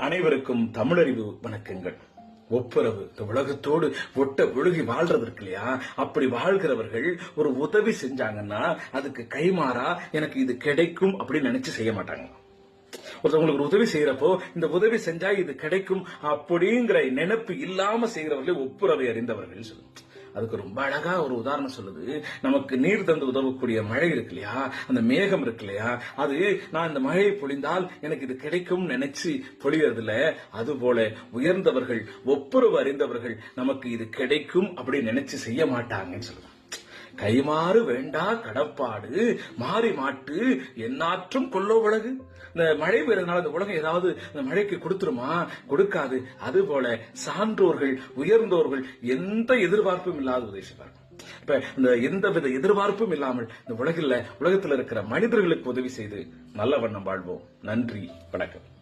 அனைவருக்கும் தமிழறிவு வணக்கங்கள். ஒப்புரவு இந்த உலகத்தோடு ஒட்ட ஒழுகி வாழ்றது இருக்கு இல்லையா? அப்படி வாழ்கிறவர்கள் ஒரு உதவி செஞ்சாங்கன்னா அதுக்கு கைமாறா எனக்கு இது கிடைக்கும் அப்படின்னு நினைச்சு செய்ய மாட்டாங்க. ஒருத்தவங்களுக்கு ஒரு உதவி செய்யறப்போ இந்த உதவி செஞ்சா இது கிடைக்கும் அப்படிங்கிற நினைப்பு இல்லாம செய்கிறவர்களே ஒப்புரவை அறிந்தவர்கள் சொல்லுங்க அதுக்கு ரொம்ப அழகா ஒரு உதாரணம் சொல்லுது. நமக்கு நீர் தந்து உதவக்கூடிய மழை இருக்கு இல்லையா? அந்த மேகம் இருக்கு இல்லையா? அது நான் இந்த மழையை பொழிந்தால் எனக்கு இது கிடைக்கும் நினைச்சு பொழியறதுல அதுபோல உயர்ந்தவர்கள் ஒப்புரவு அறிந்தவர்கள் நமக்கு இது கிடைக்கும் அப்படின்னு நினைச்சு செய்ய மாட்டாங்கன்னு சொல்லுவாங்க கைமாறு வேண்டா கடப்பாடு மாறி மாட்டு என்னாற்றும் கொல்லோ உலகு இந்த மழை பெய்யறதுனால இந்த உலகம் ஏதாவது இந்த மழைக்கு கொடுத்துருமா? கொடுக்காது. அது போல சான்றோர்கள் உயர்ந்தோர்கள் எந்த எதிர்பார்ப்பும் இல்லாத உதவி இப்ப இந்த எந்த வித எதிர்பார்ப்பும் இல்லாமல் இந்த உலகில் உலகத்தில் இருக்கிற மனிதர்களுக்கு உதவி செய்து நல்ல வண்ணம் வாழ்வோம். நன்றி. வணக்கம்.